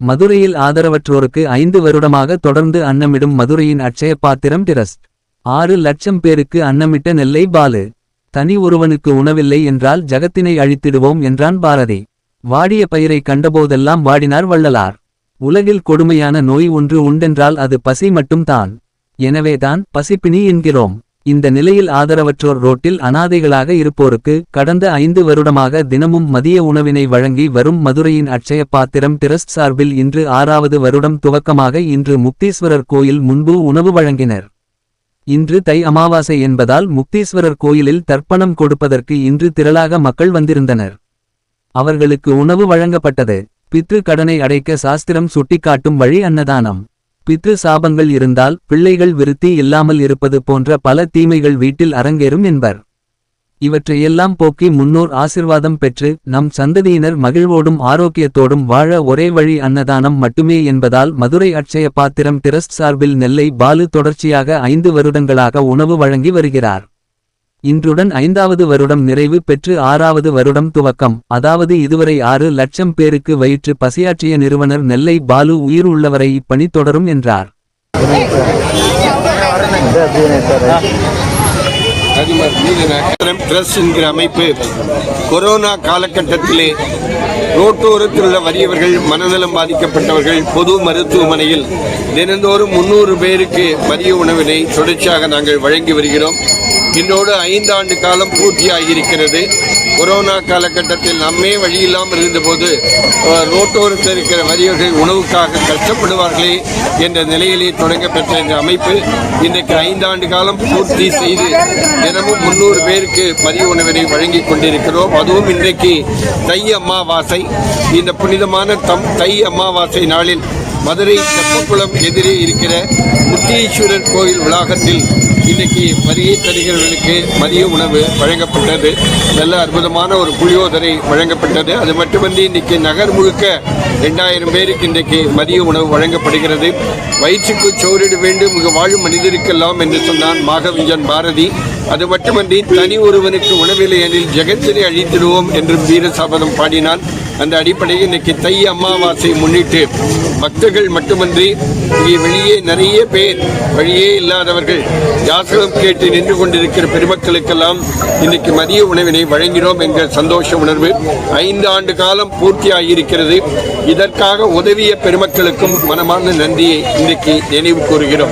மதுரையில் ஆதரவற்றோருக்கு ஐந்து வருடமாக தொடர்ந்து அன்னமிடும் மதுரையின் அட்சய பாத்திரம் டிரஸ்ட். ஆறு லட்சம் பேருக்கு அன்னமிட்ட நெல்லை பாலு. தனி ஒருவனுக்கு உணவில்லை என்றால் ஜகத்தினை அழித்திடுவோம் என்றான் பாரதி. வாடிய பயிரை கண்டபோதெல்லாம் வாடினார் வள்ளலார். உலகில் கொடுமையான நோய் ஒன்று உண்டென்றால் அது பசி மட்டும்தான் எனவேதான் பசிப்பினி என்கிறோம். இந்த நிலையில் ஆதரவற்றோர் ரோட்டில் அனாதைகளாக இருப்போருக்கு கடந்த ஐந்து வருடமாக தினமும் மதிய உணவினை வழங்கி வரும் மதுரையின் அட்சய பாத்திரம் டிரஸ்ட் சார்பில் இன்று ஆறாவது வருடம் துவக்கமாக இன்று முக்தீஸ்வரர் கோயில் முன்பு உணவு வழங்கினர். இன்று தை அமாவாசை என்பதால் முக்தீஸ்வரர் கோயிலில் தர்ப்பணம் கொடுப்பதற்கு இன்று திரளாக மக்கள் வந்திருந்தனர். அவர்களுக்கு உணவு வழங்கப்பட்டது. பித்ரு கடனை அடைக்க சாஸ்திரம் சுட்டிக்காட்டும் வழி அன்னதானம். பித்து சாபங்கள் இருந்தால் பிள்ளைகள் விருத்தி இல்லாமல் இருப்பது போன்ற பல தீமைகள் வீட்டில் அரங்கேறும் என்பர். இவற்றையெல்லாம் போக்கி முன்னோர் ஆசிர்வாதம் பெற்று நம் சந்ததியினர் மகிழ்வோடும் ஆரோக்கியத்தோடும் வாழ ஒரே வழி அன்னதானம் மட்டுமே என்பதால் மதுரை அட்சய பாத்திரம் டிரஸ்ட் சார்பில் நெல்லை பாலு தொடர்ச்சியாக ஐந்து வருடங்களாக உணவு வழங்கி வருகிறார். இன்றுடன் ஐந்தாவது வருடம் நிறைவு பெற்று ஆறாவது வருடம் துவக்கம். அதாவது இதுவரை ஆறு லட்சம் பேருக்கு வயிற்று பசியாற்றிய நிறுவனர் நெல்லை பாலு உயிர் உள்ளவரை இப்பணி தொடரும் என்றார். என்கிற அமைப்பு கொரோனா காலகட்டத்திலே ரோட்டோரத்தில் உள்ள வறியவர்கள் மனநலம் பாதிக்கப்பட்டவர்கள் பொது மருத்துவமனையில் தினந்தோறும் முன்னூறு பேருக்கு மதிய உணவினை தொடர்ச்சியாக நாங்கள் வழங்கி வருகிறோம். இன்றோடு ஐந்தாண்டு காலம் பூர்த்தியாகியிருக்கிறது. கொரோனா காலகட்டத்தில் நம்மே வழி இல்லாமல் இருந்தபோது ரோட்டோரத்தில் இருக்கிற வறியவர்கள் உணவுக்காக கஷ்டப்படுவார்களே என்ற நிலையிலே தொடங்கப்பெற்ற இந்த அமைப்பு இன்றைக்கு ஐந்தாண்டு காலம் பூர்த்தி செய்து தினமும் முன்னூறு பேருக்கு மதிய உணவினை வழங்கி கொண்டிருக்கிறோம். அதுவும் இன்றைக்கு தை அமாவாசை. இந்த புனிதமான தம் தை அமாவாசை நாளில் மதுரை தெப்பக்குளம் எதிரே இருக்கிற முத்தீஸ்வரர் கோயில் வளாகத்தில் இன்னைக்கு வருகை தருகிறவர்களுக்கு மதிய உணவு வழங்கப்பட்டது. நல்ல அற்புதமான ஒரு புளியோதரை வழங்கப்பட்டது. அது மட்டுமன்றி இன்னைக்கு நகர் முழுக்க ரெண்டாயிரம் பேருக்கு இன்றைக்கு மதிய உணவு வழங்கப்படுகிறது. வயிற்றுக்கு சோறிட வேண்டும் இங்கு வாழும் மனிதருக்கெல்லாம் என்று சொன்னான் மாகவிஞ்சன் பாரதி. அது மட்டுமன்றி தனி ஒருவனுக்கு உணவில்லை எனில் ஜெகத்தினை அழித்திடுவோம் என்றும் வீரசாபதம் பாடினான். அந்த அடிப்படையில் இன்னைக்கு தை அமாவாசை முன்னிட்டு பக்தர்கள் மட்டுமன்றி இங்கே வெளியே நிறைய பேர் வழியே இல்லாதவர்கள் யாசகம் கேட்டு நின்று கொண்டிருக்கிற பெருமக்களுக்கெல்லாம் இன்னைக்கு மதிய உணவினை வழங்கினோம் என்ற சந்தோஷ உணர்வு ஐந்து ஆண்டு காலம் பூர்த்தியாகியிருக்கிறது. இதற்காக உதவிய பெருமக்களுக்கும் மனமான நன்றியை இன்றைக்கு நினைவு கூறுகிறோம்.